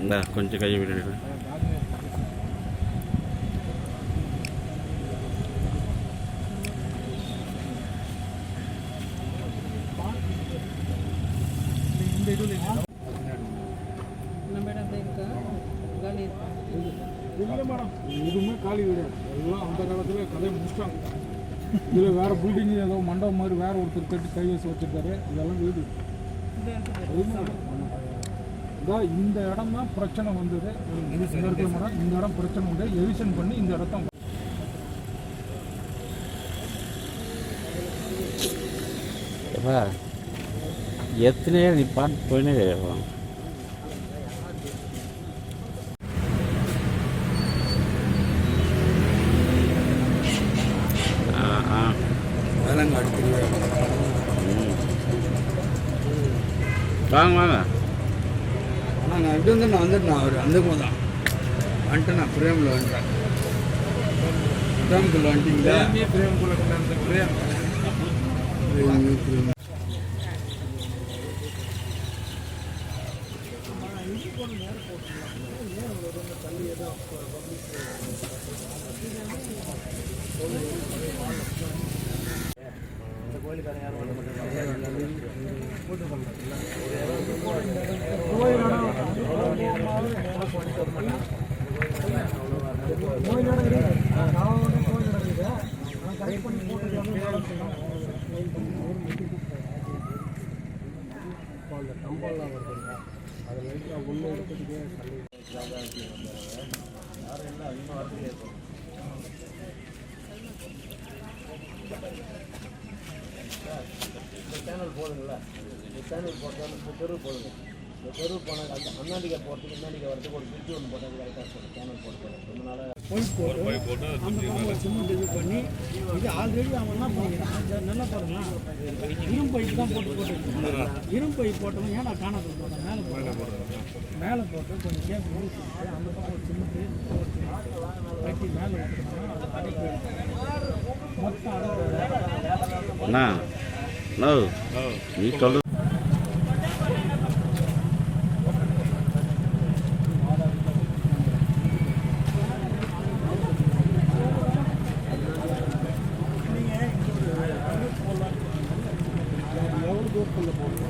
இந்தா கொஞ்சம் கை விடு நம்ம காலி வீடு. எல்லாம் அந்த காலத்தில் கதையை முடிச்சிட்டாங்க. இதில் வேறு பில்டிங் ஏதோ மண்டபம் மாதிரி வேற ஒருத்தர் கட்டி கை வச்சு வச்சுருக்காரு. இதெல்லாம் வீடு. இதான் இந்த இடம் தான் பிரச்சனை வந்தது. இந்த இந்த இடம் பிரச்சனை வந்து எவிஷன் பண்ணி இந்த இடத்த எத்தனையோ எத்தனை நீ பாட்டு போயினே வாங்க வாங்க. நான் இப்படி வந்து நான் வந்துட்டேன் அவர் அந்த தான் வந்துட்டேன் நான் பிரேமில் வந்துட்டேன் பிரேமுக்குள்ள வந்துட்டீங்களா? பிரேம் குல பிரேம் பிரேம், பிரேம். சேனல் போடுங்கள இந்த சேனல் போட்டால் இந்த தெரு போடுங்க. இந்த தெரு போனால் அந்த அண்ணாடிக்கை போகிறதுக்கு முன்னாடிக்கை வரதுக்கு ஒரு பிரிட்ஜ் ஒன்று போட்டால் கரெக்டாக இருக்கும். சேனல் போட்டு ரொம்ப நாளாக சிமெண்ட் இது பண்ணி இது ஆல்ரெடி பண்ணிக்கிறான் நல்லா பாருங்க இரும்பு பைப் தான் போட்டு போட்டு இரும்பு பைப் நான் காணாத போட்டேன் மேலே போட்டேன் மேலே போட்டு கொஞ்சம் முடிச்சுட்டு அந்த பக்கம் சிமெண்ட் போட்டு கட்டி மேலே அடைப்பு மொத்தம் நோ நீ சொல்லு எவ்வளோ தூரத்தில் போடணும் இது